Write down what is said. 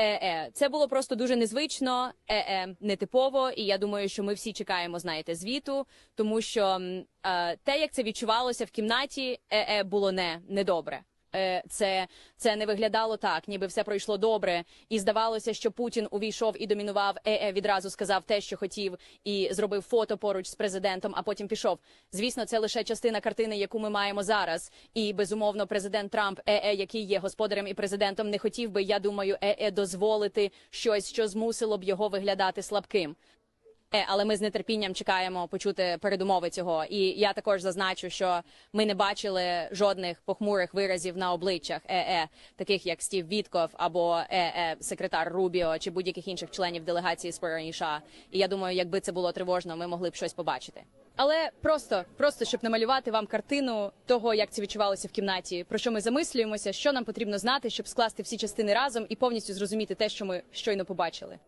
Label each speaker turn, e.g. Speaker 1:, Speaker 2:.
Speaker 1: Е-е. Це було просто дуже незвично, е-е, нетипово, і я думаю, що ми всі чекаємо, знаєте, звіту, тому що е, те, як це відчувалося в кімнаті, е-е, було не недобре. Е, Це, це не виглядало так, ніби все пройшло добре, і здавалося, що Путін увійшов і домінував. Е-е, відразу сказав те, що хотів, і зробив фото поруч з президентом, а потім пішов. Звісно, це лише частина картини, яку ми маємо зараз. І безумовно, президент Трамп, е-е, який є господарем і президентом, не хотів би, я думаю, е-е, дозволити щось, що змусило б його виглядати слабким. Е, але ми з нетерпінням чекаємо почути передумови цього. І я також зазначу, що ми не бачили жодних похмурих виразів на обличчях ЕЕ, таких як Стів Вітков або ЕЕ, секретар Рубіо чи будь-яких інших членів делегації Сполучених США. І я думаю, якби це було тривожно, ми могли б щось побачити. Але просто, просто щоб намалювати вам картину того, як це відчувалося в кімнаті, про що ми замислюємося, що нам потрібно знати, щоб скласти всі частини разом і повністю зрозуміти те, що ми щойно побачили.